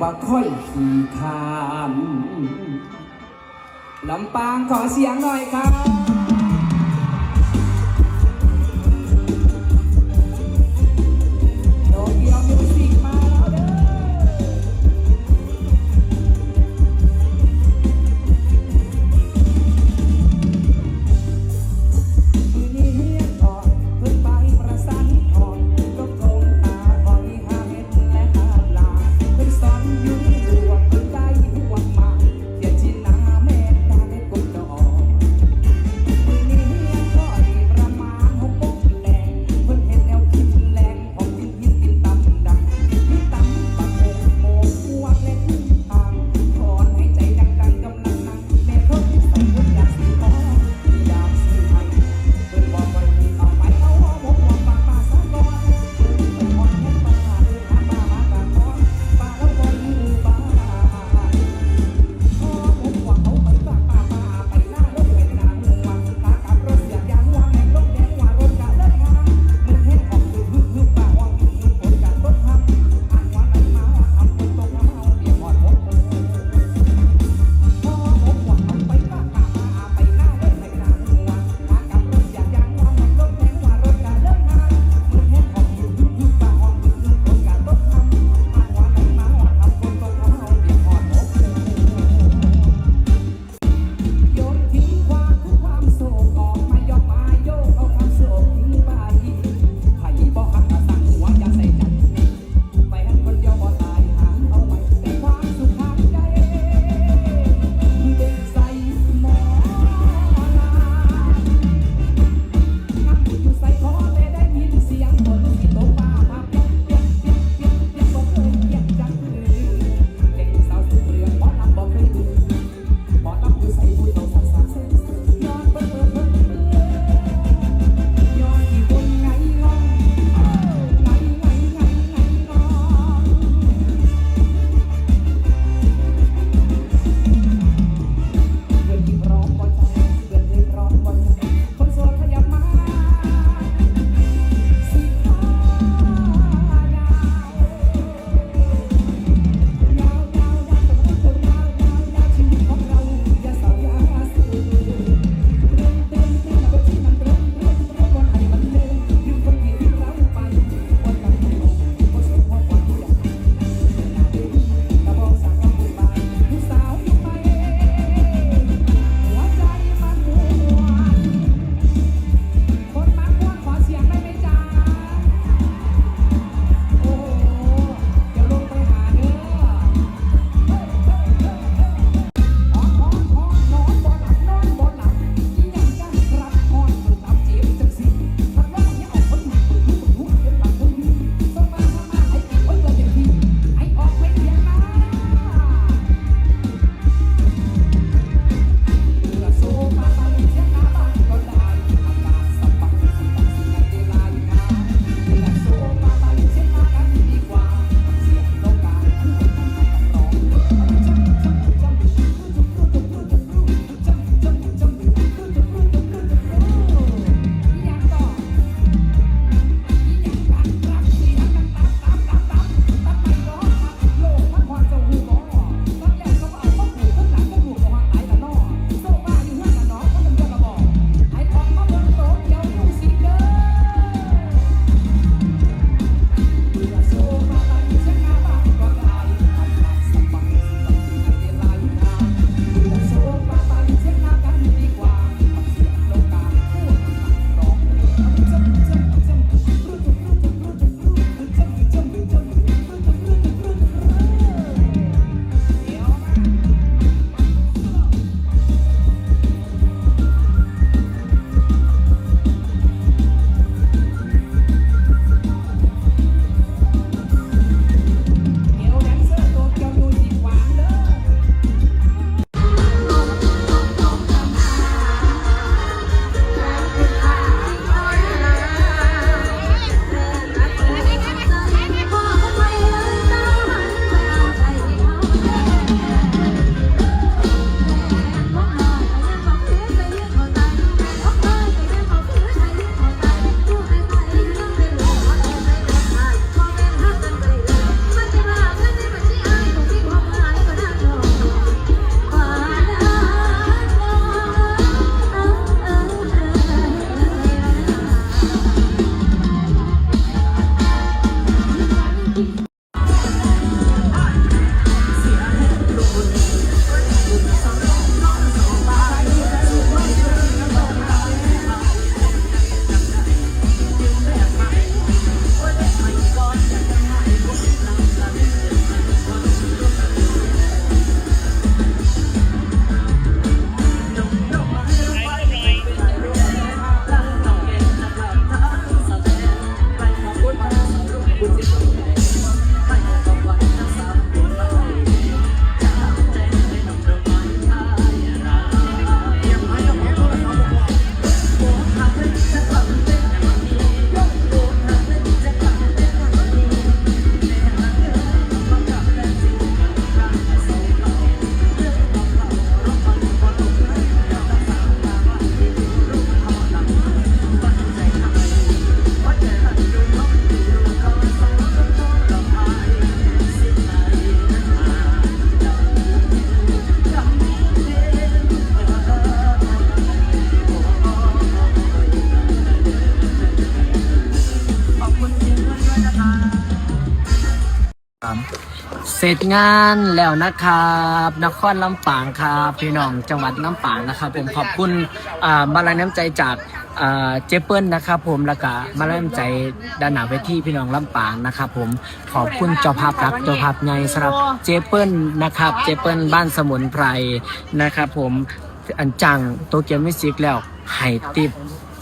ว่าค่นขี่ขานลำปางขอเสียงหน่อยครับ เสร็จงานแล้วนะครับ นครลำปางครับพี่น้องจังหวัดลำปางนะครับ ผมขอบคุณอ่ามาลัยน้ำใจจากอ่าเจเปิลนะครับผมแล้วก็มาลัยน้ำใจด้านหน้าเวทีพี่น้องลำปางนะครับผมขอบคุณเจ้าภาพรักเจ้าภาพไงสำหรับเจเปิลนะครับเจเปิลบ้านสมุนไพรนะครับผมอันจังโตเกียวมิวสิกแล้วไหติ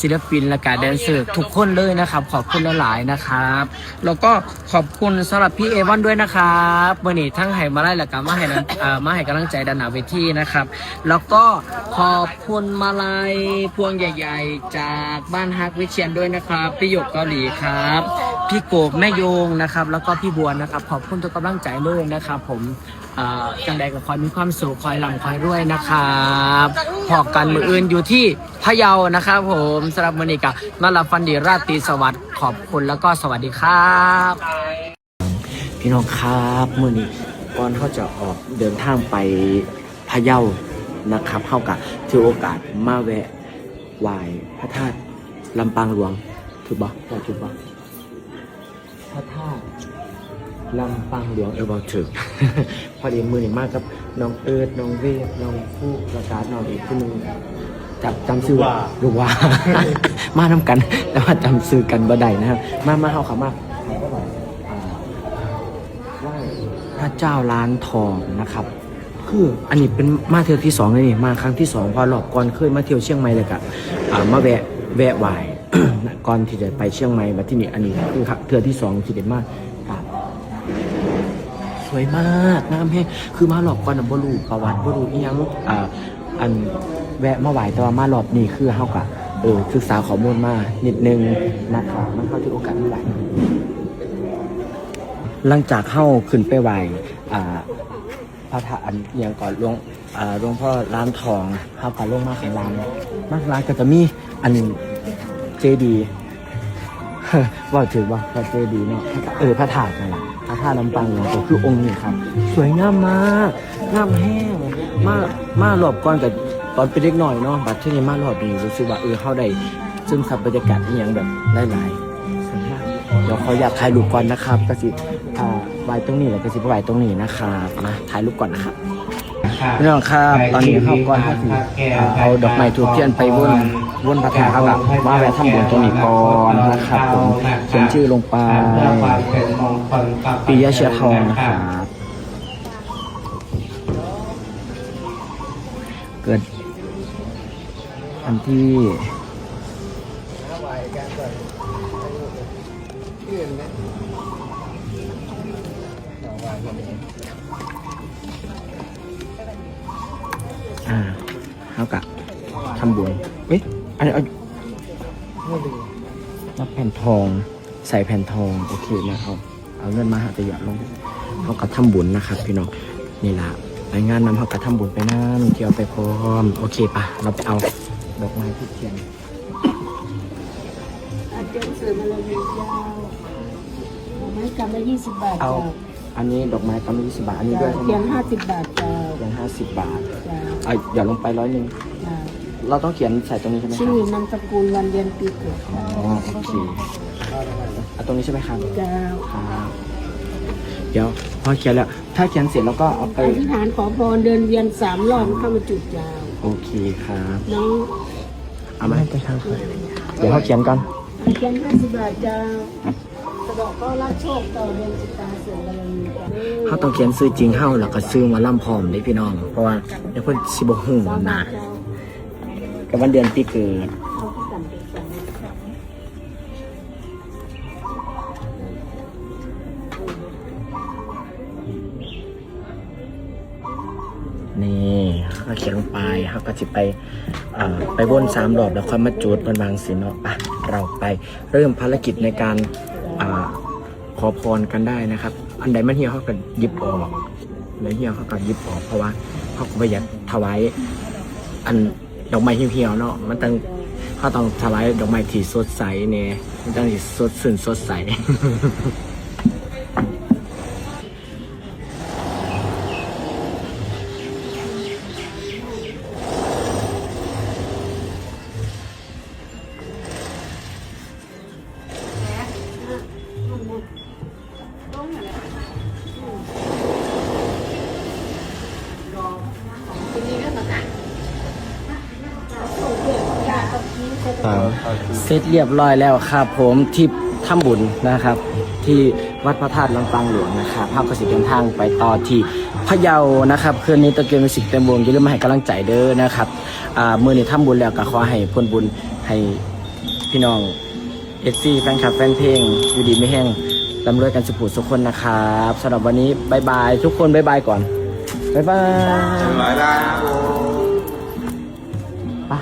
ศิลปินและการแดนเซอร์ทุกคนเลยนะครับ ขอบคุณหลายๆนะครับ แล้วก็ขอบคุณสำหรับพี่เอวอนด้วยนะครับเมื่อนี้ทั้งให้มาไล่และก็มาให้นั้นเอ่อมาให้กำลังใจดันหนาเวทีนะครับ แล้วก็ขอบคุณมาลัยพวงใหญ่ ๆ จากบ้านฮักวิเชียนด้วยนะครับพี่หยกเกาหลีครับ พี่โกบแม่โยงนะครับ แล้วก็พี่บัวนะครับ ขอบคุณทุกกำลังใจเลยนะครับ ผมเอ่อ จังใดก็คอยมีความสุขคอยหลังคอยรวยนะครับพอกันมืออื่นอยู่ที่พะเยานะครับผมสำหรับมือนี้กะนอนหลับฟันดีราตรีสวัสดิ์ขอบคุณแล้วก็สวัสดีครับ พี่น้องครับมือนี้ก่อนเขาจะออกเดินทางไปพะเยานะครับเข้ากับถือโอกาสมาแวะไหว้พระธาตุลำปางหลวงถูกบ่ว่าถูกบ่พระธาตุลำปางหลวงเออบอกถึงพ อดีมือนี้มากกับน้องเอิร์ดน้องเวฟน้องฟูกประกาศน้องอีกคนหนึงจำจำชื่อลูกว่า มาทำกัน แต่ว่าจำชื่อกันบ่ได้นะครับมามาเข้าขามาเขาก็บอกอ่าไหว้พระเจ้าล้านทองนะครับคืออันนี้เป็นมาเที่ยวที่สองเลยนี่มาครั้งที่สองเพอหลอบก่อนเคยมาเที่ยวเชียงใหม่เลยกะอ่ามาแวะแวะไหวก่อนที่จะไปเชียงใหม่มาที่นี่อันนี้คือเทือที่สองที่เด็ดมากครับส วยมากงามแฮงคือมาหลอบก่อนนะบ่รู้ประวัติบ่รู้อีหยังอ่าอันแวะมาไหวแต่ว่ามาหลอบนี่คือเฮากะเออศึกษาข้อมูลมานิดนึงนะครับมันเข้าที่โอกาสไม่ไหวหลังจากเข้าขึ้นไปไหวอ่าพระธาตุอันเอียงก่อนหลวงอ่าหลวงพ่อร้านทองเข้ากับลงมาข้างล่างมาข้างล่างก็จะมีอันเจดี ว่าถือว่าพระเจดีย์เนาะเออพระธาตุนั่นแหละพระธาตุลำปางหลวงก็คือองค์นี้ครับ สวยงามมากงามแห้งมากมารอบก่อนกับตอนเป็นเด็กหน่อยเนาะบัดที่นี่มารอบนี้รู้สึกว่าเออเข้าได้ซึมซับบรรยากาศอหย่างแบบหลายๆสวยมากเดี๋ยวขออยากถ่ายรูปก่อนนะครับก็สิอ่าไว้ตรงนี้แล้วก็สิไปไว้ตรงนี้นะครับมาถ่ายรูปก่อนนะครับ พี่น้องครับตอนนี้เข้าก่อนเขาสิอ่าเอาดอกไม้ทูบเทียนไปวน วนพระธาตุครับมาแวะทำบุญตรงนี้ก่อนนะครับผมเขียนชื่อลงไปปิยะเชียทองนะครับเกิดอันที่อ่าเท่ากับทำบุญเอ้ย นนี้เอารับแผ่นทอง ใส่แผ่นทอง โอเคนะครับ เอาเงินมาหาตะหยอดลงเท่ากับทำบุญนะครับ พี่น้อง นี่ละไปงานนำเท่ากับทำบุญไปน้ำเที่ยวไปพร้อม โอเคปะเราไปเอาดอกไม้ที่เทียนอาจจะเสริมอะไรเยอะยาวไม้กำละยี่สิบบาทเอาจ้าอันนี้ดอกไม้กำลังยี่สิบบาท อันนี้ด้วยใช่ไหมเพียงห้าสิบบาทจ้าเพียงห้าสิบบาทจ้าเอาหย่อนลงไปร้อยหนึ่งจ้า เราต้องเขียนใส่ตรงนี้ใช่ไหมคชื่รัอบนามสกุลวันเดือนปีเกิดอ๋อโอเคเอาตรงนี้ใช่ไหมครับจ้าครับเดี๋ยวพอเขียนแล้ว ถ้าเขียนเสร็จแล้วก็เอาไป อธิษฐานขอพรเดินเวียนสามรอบเข้ามาจุดยาวโอเคครับน้องเอามาให้ไปทางก่อนเดี๋ยวเขาเขียนก่อนอาเพียงห้าสิบบาทจ้าสะดอกก็รับโชคต่อเดือนจิตตาเสริมบารมีจ้าเขาต้องเขียนซื้อจริงเฮ้าแล้วก็ซื้อมาล่ำพร้อมได้พี่น้อง เพราะว่าเดี๋ยวเพิ่นสิบหูนะ กับวันเดือนปีเกิดนี่เขาเขียนลงไปเขาก็จะไปไปวนสามรอบแล้วค่อยมาจุดมันบางสิเนาะอะเราไปเริ่มภารกิจในการอขอพรกันได้นะครับ อันใดมันเหี่ยวเขาก็ยิบออกแล้วเหี่ยวเขาก็ยิบออกเพราะว่าเขาก็ไม่อยากถวายอัน ดอกไม้เหี่ยวๆเนาะมันต้องเขาต้องถวายดอกไม้ที่สดใสเนี่ยมันต้องอีสดสื่นสดใส เสร็จเรียบร้อยแล้วครับผมที่ถ้ำบุญนะครับ ที่วัดพระธาตุลำปางหลวงนะครับภาพกสิเดินทางไปต่อที่พะเยานะครับคืนนี้ตะเกียงมิวสิกเต็มวงอย่าลืมมาให้กำลังใจเด้อนะครับอ่ามือนี้ถ้ำบุญแล้วก็ขอให้พ้นบุญให้พี่น้องเอฟซีแฟนคลับแฟนเพลงอยู่ดีไม่แห้งร่ำรวยกันสุขสุขคนนะครับสำหรับวันนี้บายบายทุกคนบายบายก่อนบายบายบ๊ายบายไป